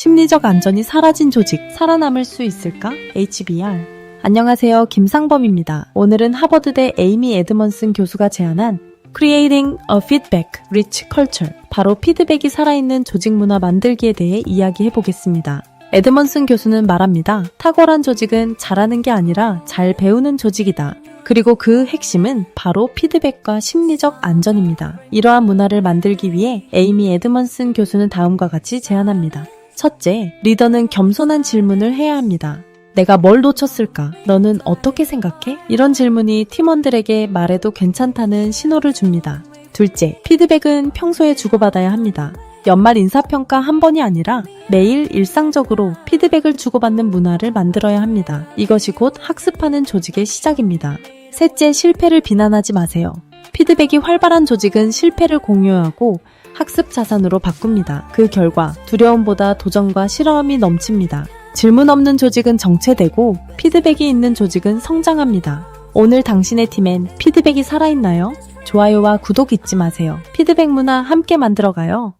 심리적 안전이 사라진 조직, 살아남을 수 있을까? HBR. 안녕하세요. 김상범입니다. 오늘은 하버드대 에이미 에드먼슨 교수가 제안한 Creating a Feedback Rich Culture. 바로 피드백이 살아있는 조직 문화 만들기에 대해 이야기해 보겠습니다. 에드먼슨 교수는 말합니다. 탁월한 조직은 잘하는 게 아니라 잘 배우는 조직이다. 그리고 그 핵심은 바로 피드백과 심리적 안전입니다. 이러한 문화를 만들기 위해 에이미 에드먼슨 교수는 다음과 같이 제안합니다. 첫째, 리더는 겸손한 질문을 해야 합니다. 내가 뭘 놓쳤을까? 너는 어떻게 생각해? 이런 질문이 팀원들에게 말해도 괜찮다는 신호를 줍니다. 둘째, 피드백은 평소에 주고받아야 합니다. 연말 인사평가 한 번이 아니라 매일 일상적으로 피드백을 주고받는 문화를 만들어야 합니다. 이것이 곧 학습하는 조직의 시작입니다. 셋째, 실패를 비난하지 마세요. 피드백이 활발한 조직은 실패를 공유하고 학습 자산으로 바꿉니다. 그 결과 두려움보다 도전과 실험이 넘칩니다. 질문 없는 조직은 정체되고 피드백이 있는 조직은 성장합니다. 오늘 당신의 팀엔 피드백이 살아있나요? 좋아요와 구독 잊지 마세요. 피드백 문화 함께 만들어가요.